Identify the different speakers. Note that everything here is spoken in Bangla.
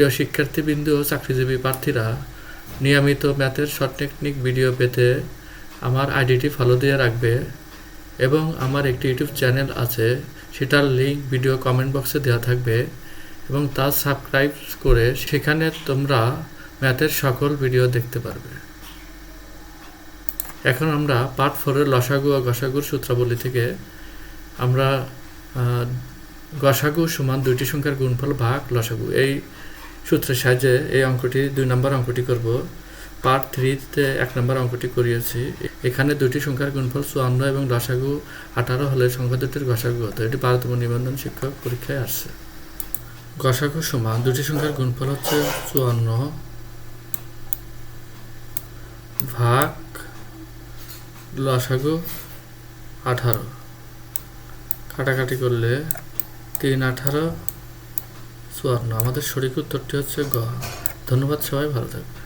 Speaker 1: প্রিয় শিক্ষার্থীবৃন্দ ও চাকরিজীবী প্রার্থীরা, নিয়মিত ম্যাথের শর্ট টেকনিক ভিডিও পেতে আমার আইডিটি ফলো দিয়ে রাখবে এবং আমার একটি ইউটিউব চ্যানেল আছে, সেটার লিঙ্ক ভিডিও কমেন্ট বক্সে দেওয়া থাকবে এবং তা সাবস্ক্রাইব করে সেখানে তোমরা ম্যাথের সকল ভিডিও দেখতে পারবে। এখন আমরা পার্ট ফোরের লসাগু ও গসাগুর সূত্রাবলী থেকে আমরা গসাগু সমান দুইটি সংখ্যার গুণফল ভাগ লসাগু। এই সূত্রের সাহায্যে এই অঙ্কটি, দুই নম্বর অঙ্কটি করব। পার্ট থ্রিতে এক নম্বর অঙ্কটি করিয়েছি। এখানে দুটি সংখ্যার গুণফল চুয়ান্ন এবং লসাগু আঠারো হলে সংখ্যা দুটির গসাগু হতো এটি বারোতম নিবন্ধন শিক্ষক পরীক্ষায় আসছে। গসাগু সমান দুটি সংখ্যার গুণফল হচ্ছে চুয়ান্ন ভাগ লসাগু আঠারো। কাটাকাটি করলে তিন আঠারো চুয়ান্ন আমাদের সঠিক উত্তরটি হচ্ছে গ। ধন্যবাদ সবাই ভালো থাকবে